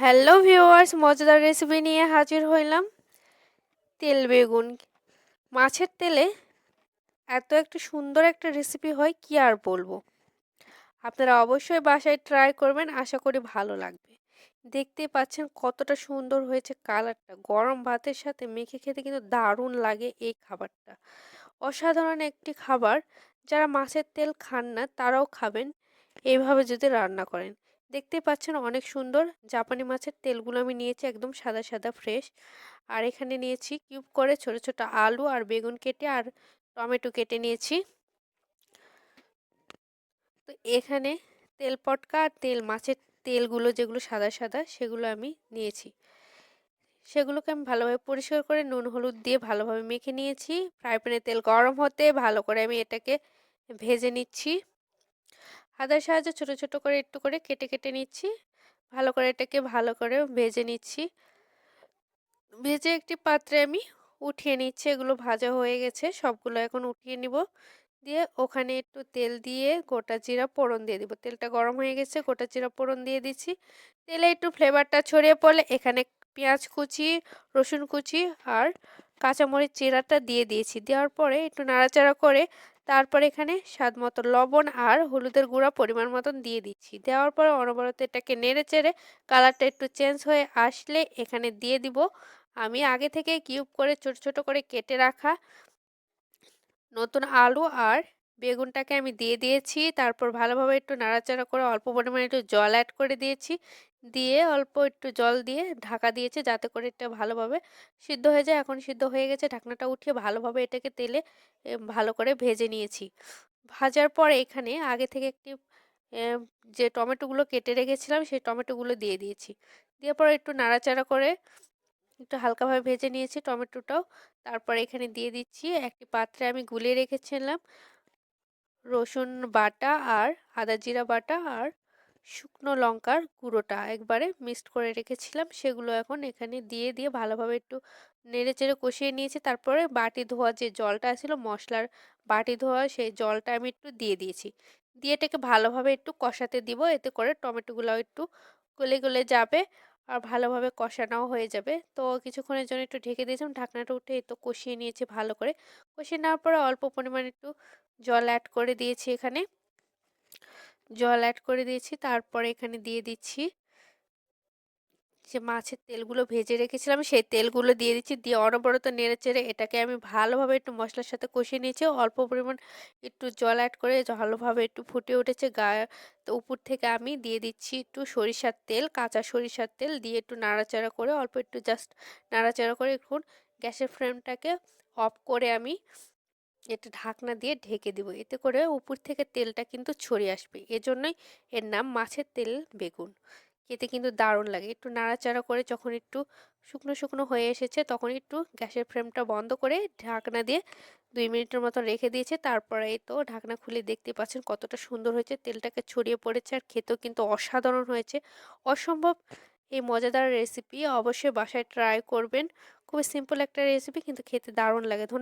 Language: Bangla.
হ্যালো ভিউয়ার্স মজাদার রেসিপি নিয়ে হাজির হইলাম। তেল বেগুন। মাছের তেলে এত একটা সুন্দর একটা রেসিপি হয়, কি আর বলব? আপনারা অবশ্যই বাসায় ট্রাই করবেন, আশা করি ভালো লাগবে। দেখতে পাচ্ছেন কতটা সুন্দর হয়েছে কালারটা গরম ভাতের সাথে মেখে খেতে কিন্তু দারুণ লাগে এই খাবারটা। অসাধারণ একটি খাবার। যারা মাছের তেল খান না, তারাও খাবেন। এইভাবে যদি রান্না করেন। দেখতে পাচ্ছেন অনেক সুন্দর। জাপানি মাছের তেলগুলো আমি নিয়েছি একদম সাদা সাদা ফ্রেশ আর এখানে নিয়েছি কিউব করে ছোট ছোট আলু আর বেগুন কেটে আর টমেটো কেটে নিয়েছি। তো এখানে তেল পটকা আর তেল, মাছের তেলগুলো যেগুলো সাদা সাদা সেগুলো আমি নিয়েছি। সেগুলোকে আমি ভালোভাবে পরিষ্কার করে নুন, হলুদ দিয়ে ভালোভাবে মেখে নিয়েছি। ফ্রাই প্যানে তেল গরম হতে ভালো করে আমি এটাকে ভেজে নিচ্ছি। হাতার সাহায্যে ছোট ছোট করে একটু করে কেটে কেটে নিচ্ছি। ভালো করে এটাকে ভালো করে ভেজে নিচ্ছি। ভেজে একটি পাত্রে আমি উঠিয়ে নিচ্ছি। এগুলো ভাজা হয়ে গেছে। সবগুলো এখন উঠিয়ে নিব। দিয়ে ওখানে একটু তেল দিয়ে গোটা জিরা পোড়ন দিয়ে দিব। তেলটা গরম হয়ে গেছে, গোটা জিরা পোড়ন দিয়ে দিচ্ছি। তেলে একটু ফ্লেভারটা ছড়িয়ে পড়লে এখানে পেঁয়াজ কুচি, রসুন কুচি আর কাঁচামরিচ চিরাটা দিয়ে দিয়েছি। দেওয়ার পরে একটু নাড়াচাড়া করে তারপর এখানে স্বাদ মতো লবণ আর হলুদের গুঁড়া পরিমাণ মতন দিয়ে দিচ্ছি। দেওয়ার পরে অনবরত এটাকে নেড়ে চেড়ে কালারটা একটু চেঞ্জ হয়ে আসলে এখানে দিয়ে দিব। আমি আগে থেকে কিউব করে ছোট ছোট করে কেটে রাখা নতুন আলু আর বেগুনটাকে আমি দিয়ে দিয়েছি। তারপর ভালোভাবে একটু নাড়াচাড়া করে অল্প পরিমাণে একটু জল অ্যাড করে দিয়েছি। দিয়ে অল্প একটু জল দিয়ে ঢাকা দিয়েছে যাতে করে এটা ভালোভাবে সিদ্ধ হয়ে যায়। এখন সিদ্ধ হয়ে গেছে, ঢাকনাটা উঠিয়ে ভালোভাবে এটাকে তেলে ভালো করে ভেজে নিয়েছি। ভাজার পরে এখানে আগে থেকে একটি যে টমেটোগুলো কেটে রেখেছিলাম সেই টমেটোগুলো দিয়ে দিয়েছি। দিয়ে পরে একটু নাড়াচাড়া করে একটু হালকাভাবে ভেজে নিয়েছি টমেটোটাও। তারপর এখানে দিয়ে দিচ্ছি একটি পাত্রে আমি গুলিয়ে রেখেছিলাম রসুন বাটা আর আদা জিরা বাটা আর শুকনো লঙ্কার গুঁড়োটা একবারে মিক্সড করে রেখেছিলাম। সেগুলো এখন এখানে দিয়ে দিয়ে ভালোভাবে একটু নেড়ে চেড়ে কষিয়ে নিয়েছি। তারপরে বাটি ধোয়া যে জলটা ছিল, মশলার বাটি ধোয়া, সেই জলটা আমি একটু দিয়ে দিয়েছি। দিয়ে এটাকে ভালোভাবে একটু কষাতে দিব। এতে করে টমেটোগুলো একটু গলে গলে যাবে আর ভালোভাবে কষানোও হয়ে যাবে। তো কিছুক্ষণের জন্য একটু ঢেকে দিয়েছিলাম। ঢাকনাটা উঠে তো কষিয়ে নিয়েছি ভালো করে। কষিয়ে নেওয়ার পরে অল্প পরিমাণে একটু জল অ্যাড করে দিয়েছি এখানে। জল অ্যাড করে দিয়েছি। তারপরে এখানে দিয়ে দিচ্ছি যে মাছের তেলগুলো ভেজে রেখেছিলাম। সেই তেলগুলো দিয়ে দিচ্ছি। দিয়ে অনবরত নেড়ে চেড়ে এটাকে আমি ভালোভাবে একটু মশলার সাথে কষিয়ে নিয়েছি। অল্প পরিমাণ একটু জল অ্যাড করে ভালোভাবে একটু ফুটে উঠেছে গায়ে তো উপর থেকে আমি দিয়ে দিচ্ছি একটু সরিষার তেল, কাঁচা সরিষার তেল দিয়ে একটু নাড়াচাড়া করে অল্প একটু জাস্ট নাড়াচাড়া করে এখন গ্যাসের ফ্লেমটাকে অফ করে আমি এটা ঢাকনা দিয়ে ঢেকে দিব। এতে করে উপর থেকে তেলটা কিন্তু ছড়িয়ে আসবে। এজন্যই এর নাম মাছের তেল বেগুন। খেতে কিন্তু দারুণ লাগে। একটু নাড়াচাড়া করে যখন একটু শুকনো শুকনো হয়ে এসেছে তখন একটু গ্যাসের ফ্লেমটা বন্ধ করে ঢাকনা দিয়ে দুই মিনিটের মতো রেখে দিয়েছে। তারপরে তো ঢাকনা খুলে দেখতে পাচ্ছেন কতটা সুন্দর হয়েছে। তেলটাকে ছড়িয়ে পড়েছে আর খেতেও কিন্তু অসাধারণ হয়েছে। অসম্ভব এই মজাদার রেসিপি অবশ্যই বাসায় ট্রাই করবেন। খুবই সিম্পল একটা রেসিপি কিন্তু খেতে দারুণ লাগে। ধন্যবাদ।